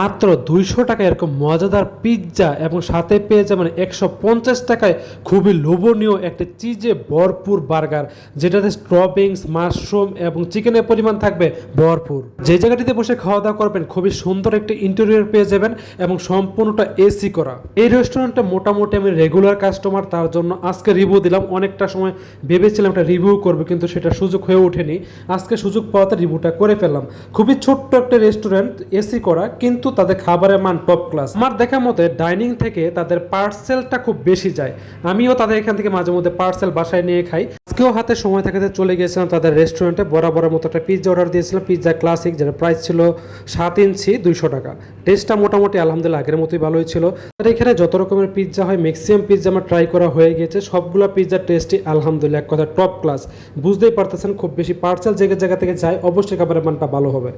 মাত্র দুইশো টাকায় এরকম মজাদার পিৎজা এবং সাথে পেয়ে যাবেন একশো পঞ্চাশ টাকায় খুবই লোভনীয় একটা চিজে ভরপুর বার্গার, যেটাতে স্ট্রবিংস মাশরুম এবং চিকেনের পরিমাণ থাকবে ভরপুর। যে জায়গাটিতে বসে খাওয়া দাওয়া করবেন, খুবই সুন্দর একটি ইন্টেরিয়র পেয়ে যাবেন এবং সম্পূর্ণটা এসি করা। এই রেস্টুরেন্টটা মোটামুটি আমি রেগুলার কাস্টমার তার জন্য আজকে রিভিউ দিলাম। অনেকটা সময় ভেবেছিলাম একটা রিভিউ করব, কিন্তু সেটা সুযোগ হয়ে ওঠেনি। আজকে সুযোগ পাওয়াতে রিভিউটা করে ফেললাম। খুবই ছোট্ট একটা রেস্টুরেন্ট এসি করা, কিন্তু তাদের খাবারের মান টপ ক্লাস আমার দেখা মতে ডাইনিং থেকে তাদের পার্সেলটা খুব বেশি যায়। আমিও তাদের এখান থেকে মাঝে মধ্যে পার্সেল বাসায় নিয়ে খাই। আজকেও হাতে সময় থাকাতে চলে গিয়েছিলাম তাদের রেস্টুরেন্টে বরাবরের মতো একটা পিৎজা অর্ডার দিয়েছিলাম। পিৎজা ক্লাসিক যেটা প্রাইস ছিল সাত ইঞ্চি দুইশো টাকা। টেস্টটা মোটামুটি আলহামদুলিল্লাহ আগের মতোই ভালোই ছিল। আর এখানে যত রকমের পিৎজা হয় ম্যাক্সিমাম পিৎজা আমার ট্রাই করা হয়ে গিয়েছে। সবগুলো পিৎজার টেস্টই আলহামদুলিল্লাহ এক কথা টপ ক্লাস বুঝতেই পারতেছেন, খুব বেশি পার্সেল জায়গা জায়গা থেকে যায়, অবশ্যই খাবারের মানটা ভালো হবে।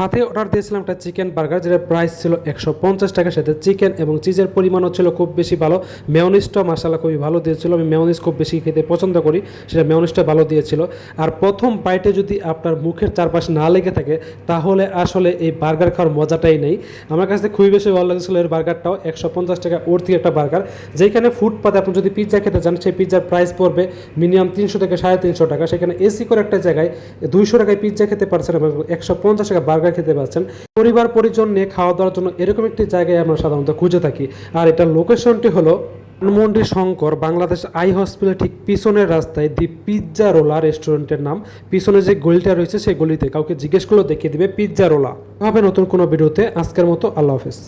সাথে অর্ডার দিয়েছিলাম একটা চিকেন বার্গার যেটা প্রাইস ছিল একশো পঞ্চাশ টাকা। সাথে চিকেন এবং চিজের পরিমাণও ছিল খুব বেশি ভালো। মেয়নিসটাও মশালা খুবই ভালো দিয়েছিল। আমি মেয়নিস খুব বেশি খেতে পছন্দ করি, সেটা মেয়নিসটা ভালো দিয়েছিল। আর প্রথম বাইটে যদি আপনার মুখের চারপাশে না লেগে থাকে, তাহলে আসলে এই বার্গার খাওয়ার মজাটাই নেই। আমার কাছে খুবই বেশি ভালো লাগছিল এর বার্গারটাও একশো পঞ্চাশ টাকা অর্থি একটা বার্গার যেখানে ফুটপাতে আপনি যদি পিৎজা খেতে চান, সেই পিৎজার প্রাইস পড়বে মিনিমাম তিনশো থেকে সাড়ে তিনশো টাকা। সেখানে এসি করে একটা জায়গায় দুইশো টাকায় পিৎজা খেতে পারছেন এবং একশো পঞ্চাশ টাকা বার্গার খেতে পাচ্ছেন। পরিবার, পরিজন নিয়ে খাওয়া দাওয়ার জন্য এরকম একটি জায়গায় আমরা সাধারণত খুঁজে থাকি। আর এটা লোকেশনটি হলো ধানমন্ডি শঙ্কর, বাংলাদেশ আই হসপিটাল ঠিক পিছনের রাস্তায় দি পিৎজা রোলা রেস্টুরেন্টের নাম। পিছনে যে গলিটা রয়েছে, সেই গলিতে কাউকে জিজ্ঞেস করলেও দেখিয়ে দিবে পিৎজা রোলা। হবে নতুন কোনো ভিডিওতে আজকের মতো আল্লাহ হাফেজ।